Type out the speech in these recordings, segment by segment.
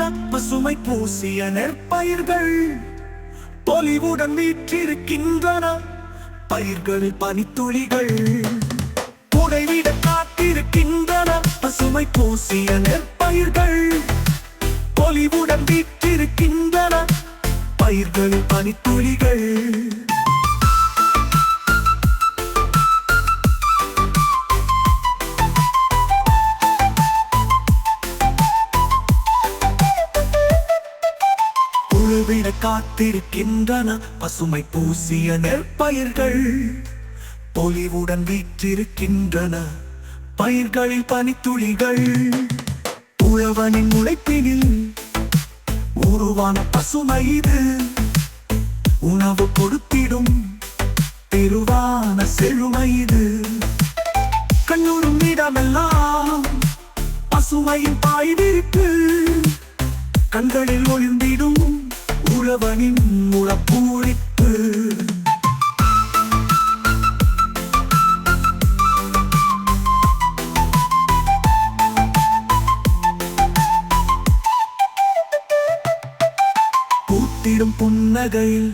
மன பசுமை பூசிய நெற்பயிர்கள். பொலிவுடன் வீற்றிருக்கின்றன பயிர்களில் பனித்துளிகள். புடைவிட காத்திருக்கின்றன பசுமை பூசிய நெற்பயிர்கள். பொலிவுடன் வீற்றிருக்கின்றன பயிர்களில் பனித்துளிகள். காத்திருக்கின்றன. பசுமை பூசிய நெற்பயிர்கள் பொலிவுடன் வீற்றிருக்கின்றன. பயிர்களில் பனித்துளிகள் உழவனின் உழைப்பினில் உருவான பசுமை இது. உணவு கொடுத்திடும் பெருவான செழுமை இது. கண்ணூரும் இடமெல்லாம் பசுமையின் பாய்விருக்கு கண்களில் ஒளிர்ந்திடும் உழவனின் முழப்பூழிப்பு பூத்திடும் புன்னகையில்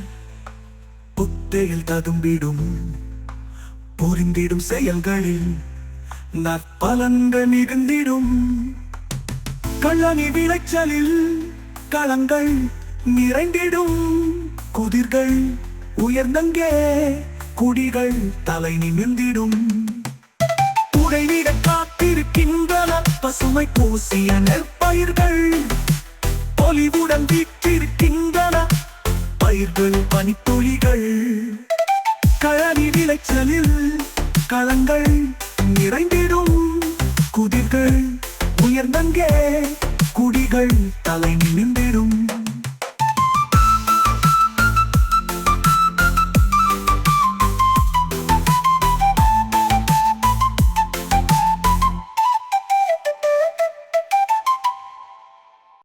புத்தையில் ததும்பிடும். பொருந்திடும் செயல்களில் நற்பலன்கள் மிகுந்திடும். கள்ளனி விளைச்சலில் களங்கள் நிறைந்திடும் குதிர்கள் உயர்ந்தங்கே குடிகள் தலை நிமிர்ந்திடும். உடைவிட காத்திருக்கின்றன பசுமை பூசிய நெற்பயிர்கள். பொலிவுடன் வீட்டிருக்கின்றன பயிர்கள் பனித்துளிகள். கழனி விளைச்சலில் களங்கள் நிறைந்திடும். குதிர்கள் உயர்ந்தங்கே குடிகள் தலை நிமிர்ந்து